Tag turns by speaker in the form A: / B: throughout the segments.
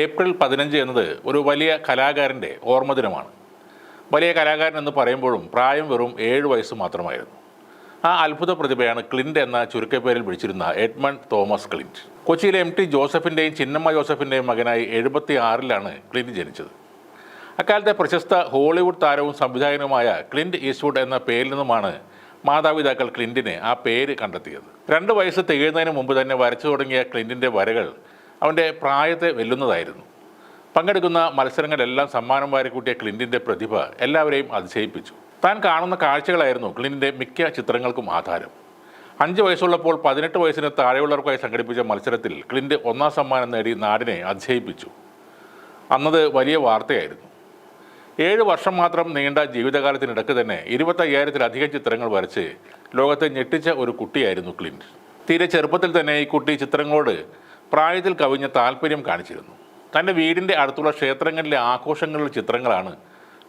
A: April പതിനഞ്ച് എന്നത് ഒരു വലിയ കലാകാരന്റെ ഓർമ്മദിനമാണ് വലിയ കലാകാരൻ എന്ന് പറയുമ്പോഴും പ്രായം വെറും ഏഴ് വയസ്സ് മാത്രമായിരുന്നു. ആ അത്ഭുത പ്രതിഭയാണ് ക്ലിന്റ് എന്ന ചുരുക്കപ്പേരിൽ വിളിച്ചിരുന്ന എഡ്മണ്ട് തോമസ് ക്ലിന്റ് കൊച്ചിയിലെ എം ടി ജോസഫിന്റെയും ചിന്നമ്മ ജോസഫിന്റെയും മകനായി എഴുപത്തി ആറിലാണ് ക്ലിന്റ് ജനിച്ചത്. അക്കാലത്തെ പ്രശസ്ത ഹോളിവുഡ് താരവും സംവിധായകനുമായ ക്ലിന്റ് ഈസ്റ്റ്വുഡ് എന്ന പേരിൽ നിന്നുമാണ് മാതാപിതാക്കൾ ക്ലിന്റിന് ആ പേര് കണ്ടെത്തിയത്. രണ്ട് വയസ്സ് തികയുന്നതിന് മുമ്പ് തന്നെ വരച്ചു തുടങ്ങിയ ക്ലിന്റിന്റെ വരകൾ അവന്റെ പ്രായത്തെ വെല്ലുന്നതായിരുന്നു. പങ്കെടുക്കുന്ന മത്സരങ്ങളെല്ലാം സമ്മാനം വാരിക്കൂട്ടിയ ക്ലിന്റിന്റെ പ്രതിഭ എല്ലാവരെയും അതിശയിപ്പിച്ചു. താൻ കാണുന്ന കാഴ്ചകളായിരുന്നു ക്ലിന്റിന്റെ മിക്ക ചിത്രങ്ങൾക്കും ആധാരം. അഞ്ച് വയസ്സുള്ളപ്പോൾ പതിനെട്ട് വയസ്സിന് താഴെയുള്ളവർക്കായി സംഘടിപ്പിച്ച മത്സരത്തിൽ ക്ലിന്റ് ഒന്നാം സമ്മാനം നേടി നാടിനെ അതിശയിപ്പിച്ചു. അന്നത് വലിയ വാർത്തയായിരുന്നു. ഏഴ് വർഷം മാത്രം നീണ്ട ജീവിതകാലത്തിനിടക്ക് തന്നെ ഇരുപത്തയ്യായിരത്തിലധികം ചിത്രങ്ങൾ വരച്ച് ലോകത്തെ ഞെട്ടിച്ച ഒരു കുട്ടിയായിരുന്നു ക്ലിന്റ് തീരെ ചെറുപ്പത്തിൽ തന്നെ ഈ കുട്ടി ചിത്രങ്ങളോട് പ്രായത്തിൽ കവിഞ്ഞ താല്പര്യം കാണിച്ചിരുന്നു. തന്റെ വീടിന്റെ അടുത്തുള്ള ക്ഷേത്രങ്ങളിലെ ആഘോഷങ്ങളിലെ ചിത്രങ്ങളാണ്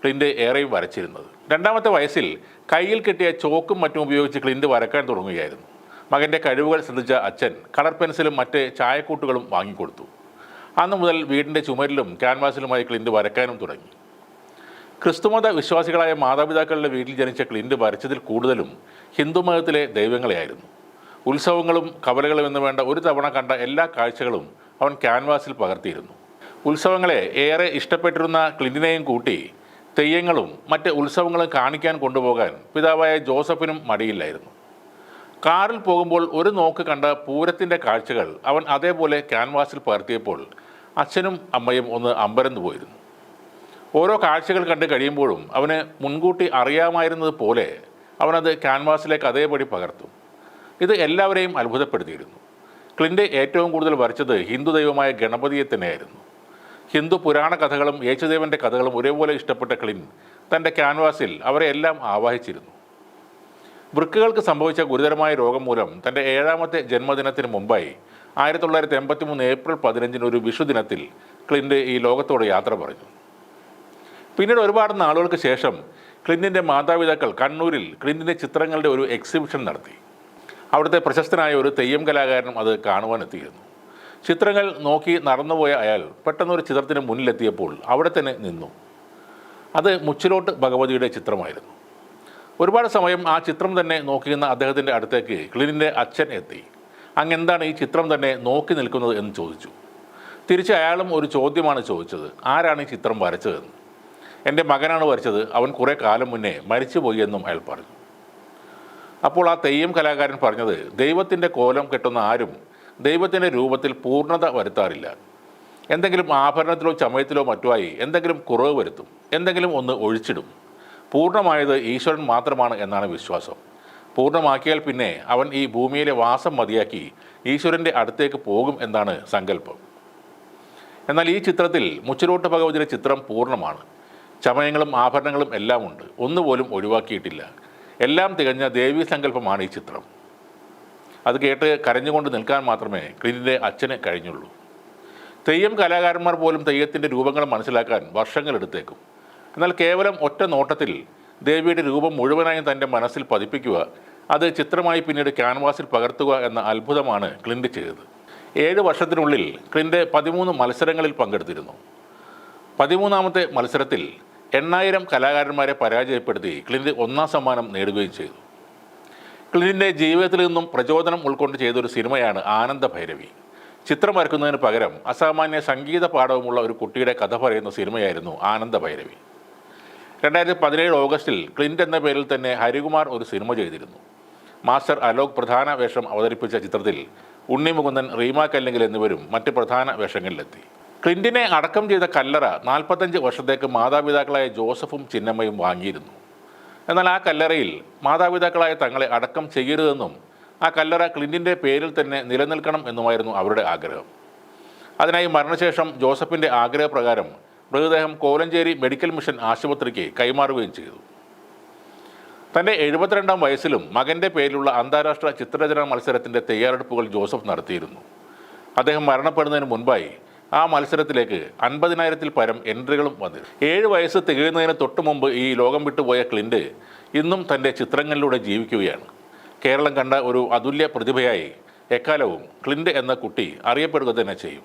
A: ക്ലിന്റ് ഏറെയും വരച്ചിരുന്നത്. രണ്ടാമത്തെ വയസ്സിൽ കയ്യിൽ കിട്ടിയ ചോക്കും മറ്റും ഉപയോഗിച്ച് ക്ലിന്റ് വരക്കാൻ തുടങ്ങുകയായിരുന്നു. മകന്റെ കഴിവുകൾ ശ്രദ്ധിച്ച അച്ഛൻ കളർ പെൻസിലും മറ്റ് ചായക്കൂട്ടുകളും വാങ്ങിക്കൊടുത്തു. അന്ന് മുതൽ വീടിന്റെ ചുമരിലും ക്യാൻവാസിലുമായി ക്ലിന്റ് വരക്കാനും തുടങ്ങി. ക്രിസ്തുമത വിശ്വാസികളായ മാതാപിതാക്കളുടെ വീട്ടിൽ ജനിച്ച ക്ലിന്റ് വരച്ചതിൽ കൂടുതലും ഹിന്ദുമതത്തിലെ ദൈവങ്ങളെയായിരുന്നു. ഉത്സവങ്ങളും കവലകളും എന്ന് വേണ്ട ഒരു തവണ കണ്ട എല്ലാ കാഴ്ചകളും അവൻ ക്യാൻവാസിൽ പകർത്തിയിരുന്നു. ഉത്സവങ്ങളെ ഏറെ ഇഷ്ടപ്പെട്ടിരുന്ന ക്ലിന്റിനെയും കൂട്ടി തെയ്യങ്ങളും മറ്റ് ഉത്സവങ്ങളും കാണിക്കാൻ കൊണ്ടുപോകാൻ പിതാവായ ജോസഫിനും മടിയില്ലായിരുന്നു. കാറിൽ പോകുമ്പോൾ ഒരു നോക്ക് കണ്ട പൂരത്തിന്റെ കാഴ്ചകൾ അവൻ അതേപോലെ ക്യാൻവാസിൽ പകർത്തിയപ്പോൾ അച്ഛനും അമ്മയും ഒന്ന് അമ്പരന്ന് പോയിരുന്നു. ഓരോ കാഴ്ചകൾ കണ്ട് കഴിയുമ്പോഴും അവന് മുൻകൂട്ടി അറിയാമായിരുന്നത് പോലെ അവനത് ക്യാൻവാസിലേക്ക് അതേപടി പകർത്തും. ഇത് എല്ലാവരെയും അത്ഭുതപ്പെടുത്തിയിരുന്നു. ക്ലിന്റെ ഏറ്റവും കൂടുതൽ വരച്ചത് ഹിന്ദു ദൈവമായ ഗണപതിയെ തന്നെയായിരുന്നു. ഹിന്ദു പുരാണ കഥകളും യേശുദേവന്റെ കഥകളും ഒരേപോലെ ഇഷ്ടപ്പെട്ട ക്ലിൻ തന്റെ ക്യാൻവാസിൽ അവരെ എല്ലാം ആവാഹിച്ചിരുന്നു. വൃക്കുകൾക്ക് സംഭവിച്ച ഗുരുതരമായ രോഗം മൂലം തന്റെ ഏഴാമത്തെ ജന്മദിനത്തിന് മുമ്പായി ആയിരത്തി തൊള്ളായിരത്തി എൺപത്തി മൂന്ന് ഏപ്രിൽ പതിനഞ്ചിന് ഒരു വിഷുദിനത്തിൽ ക്ലിന്റെ ഈ ലോകത്തോട് യാത്ര പറഞ്ഞു. പിന്നീട് ഒരുപാട് നാളുകൾക്ക് ശേഷം ക്ലിന്റിന്റെ മാതാപിതാക്കൾ കണ്ണൂരിൽ ക്ലിന്റിന്റെ ചിത്രങ്ങളുടെ ഒരു എക്സിബിഷൻ നടത്തി. അവിടുത്തെ പ്രശസ്തനായ ഒരു തെയ്യം കലാകാരനും അത് കാണുവാനെത്തിയിരുന്നു ചിത്രങ്ങൾ നോക്കി നടന്നുപോയ അയാൾ പെട്ടെന്നൊരു ചിത്രത്തിന് മുന്നിലെത്തിയപ്പോൾ അവിടെ തന്നെ നിന്നു. അത് മുച്ചിലോട്ട് ഭഗവതിയുടെ ചിത്രമായിരുന്നു. ഒരുപാട് സമയം ആ ചിത്രം തന്നെ നോക്കിയിരുന്ന അദ്ദേഹത്തിന്റെ അടുത്തേക്ക് ക്ലിനിന്റെ അച്ഛൻ എത്തി. അങ്ങെന്താണ് ഈ ചിത്രം തന്നെ നോക്കി നിൽക്കുന്നത് എന്ന് ചോദിച്ചു. തിരിച്ച് അയാളും ഒരു ചോദ്യമാണ് ചോദിച്ചത്. ആരാണ് ഈ ചിത്രം വരച്ചതെന്ന്. എന്റെ മകനാണ് വരച്ചത്. അവൻ കുറേ കാലം മുന്നേ മരിച്ചുപോയി എന്നും അയാൾ പറഞ്ഞു. അപ്പോൾ ആ തെയ്യം കലാകാരൻ പറഞ്ഞത് ദൈവത്തിന്റെ കോലം കെട്ടുന്ന ആരും ദൈവത്തിന്റെ രൂപത്തിൽ പൂർണത വരുത്താറില്ല. എന്തെങ്കിലും ആഭരണത്തിലോ ചമയത്തിലോ മറ്റുമായി എന്തെങ്കിലും കുറവ് വരുത്തും എന്തെങ്കിലും ഒന്ന് ഒഴിച്ചിടും. പൂർണമായത് ഈശ്വരൻ മാത്രമാണ് എന്നാണ് വിശ്വാസം. പൂർണമാക്കിയാൽ പിന്നെ അവൻ ഈ ഭൂമിയിലെ വാസം മതിയാക്കി ഈശ്വരന്റെ അടുത്തേക്ക് പോകും എന്നാണ് സങ്കല്പം. എന്നാൽ ഈ ചിത്രത്തിൽ മുച്ചിലോട്ട് ഭഗവതിയുടെ ചിത്രം പൂർണമാണ്. ചമയങ്ങളും ആഭരണങ്ങളും എല്ലാം ഉണ്ട് ഒന്നുപോലും ഒഴിവാക്കിയിട്ടില്ല. എല്ലാം തികഞ്ഞ ദേവീ സങ്കല്പമാണ് ഈ ചിത്രം. അത് കേട്ട് കരഞ്ഞുകൊണ്ട് നിൽക്കാൻ മാത്രമേ ക്ലിനിന്റെ അച്ഛന് കഴിഞ്ഞുള്ളൂ. തെയ്യം കലാകാരന്മാർ പോലും തെയ്യത്തിന്റെ രൂപങ്ങൾ മനസ്സിലാക്കാൻ വർഷങ്ങളെടുത്തേക്കും എന്നാൽ കേവലം ഒറ്റ നോട്ടത്തിൽ ദേവിയുടെ രൂപം മുഴുവനായും തന്റെ മനസ്സിൽ പതിപ്പിക്കുക അത് ചിത്രമായി പിന്നീട് ക്യാൻവാസിൽ പകർത്തുക എന്ന അത്ഭുതമാണ് ക്ലിന്റ് ചെയ്തത്. ഏഴ് വർഷത്തിനുള്ളിൽ ക്ലിന്റെ പതിമൂന്ന് മത്സരങ്ങളിൽ പങ്കെടുത്തിരുന്നു. പതിമൂന്നാമത്തെ മത്സരത്തിൽ എണ്ണായിരം കലാകാരന്മാരെ പരാജയപ്പെടുത്തി ക്ലിന്റ് ഒന്നാം സമ്മാനം നേടുകയും ചെയ്തു. ക്ലിന്റിന്റെ ജീവിതത്തിൽ നിന്നും പ്രചോദനം ഉൾക്കൊണ്ട് ചെയ്തൊരു സിനിമയാണ് ആനന്ദ ഭൈരവി. ചിത്രം വരക്കുന്നതിന് പകരം അസാമാന്യ സംഗീത പാഠവുമുള്ള ഒരു കുട്ടിയുടെ കഥ പറയുന്ന സിനിമയായിരുന്നു ആനന്ദ ഭൈരവി. രണ്ടായിരത്തി പതിനേഴ് ഓഗസ്റ്റിൽ ക്ലിന്റ് എന്ന പേരിൽ തന്നെ ഹരികുമാർ ഒരു സിനിമ ചെയ്തിരുന്നു. മാസ്റ്റർ അലോക് പ്രധാന വേഷം അവതരിപ്പിച്ച ചിത്രത്തിൽ ഉണ്ണിമുകുന്ദൻ റീമ കല്ലെങ്കിൽ എന്നിവരും മറ്റ് പ്രധാന വേഷങ്ങളിലെത്തി. ക്ലിന്റിനെ അടക്കം ചെയ്ത കല്ലറ നാൽപ്പത്തഞ്ച് വർഷത്തേക്ക് മാതാപിതാക്കളായ ജോസഫും ചിന്നമ്മയും വാങ്ങിയിരുന്നു. എന്നാൽ ആ കല്ലറയിൽ മാതാപിതാക്കളായ തങ്ങളെ അടക്കം ചെയ്യരുതെന്നും ആ കല്ലറ ക്ലിന്റിന്റെ പേരിൽ തന്നെ നിലനിൽക്കണം എന്നുമായിരുന്നു അവരുടെ ആഗ്രഹം. അതിനായി മരണശേഷം ജോസഫിന്റെ ആഗ്രഹപ്രകാരം മൃതദേഹം കോലഞ്ചേരി മെഡിക്കൽ മിഷൻ ആശുപത്രിക്ക് കൈമാറുകയും ചെയ്തു. തന്റെ എഴുപത്തിരണ്ടാം വയസ്സിലും മകന്റെ പേരിലുള്ള അന്താരാഷ്ട്ര ചിത്രരചനാ മത്സരത്തിന്റെ തയ്യാറെടുപ്പുകൾ ജോസഫ് നടത്തിയിരുന്നു. അദ്ദേഹം മരണപ്പെടുന്നതിന് മുൻപായി ആ മത്സരത്തിലേക്ക് അൻപതിനായിരത്തിൽ പരം എൻട്രികളും വന്നിരുന്നു ഏഴ് വയസ്സ് തികയുന്നതിന് തൊട്ട് മുമ്പ് ഈ ലോകം വിട്ടുപോയ ക്ലിന്റ് ഇന്നും തന്റെ ചിത്രങ്ങളിലൂടെ ജീവിക്കുകയാണ്. കേരളം കണ്ട ഒരു അതുല്യ പ്രതിഭയായി എക്കാലവും ക്ലിന്റ് എന്ന കുട്ടി അറിയപ്പെടുക തന്നെ ചെയ്യും.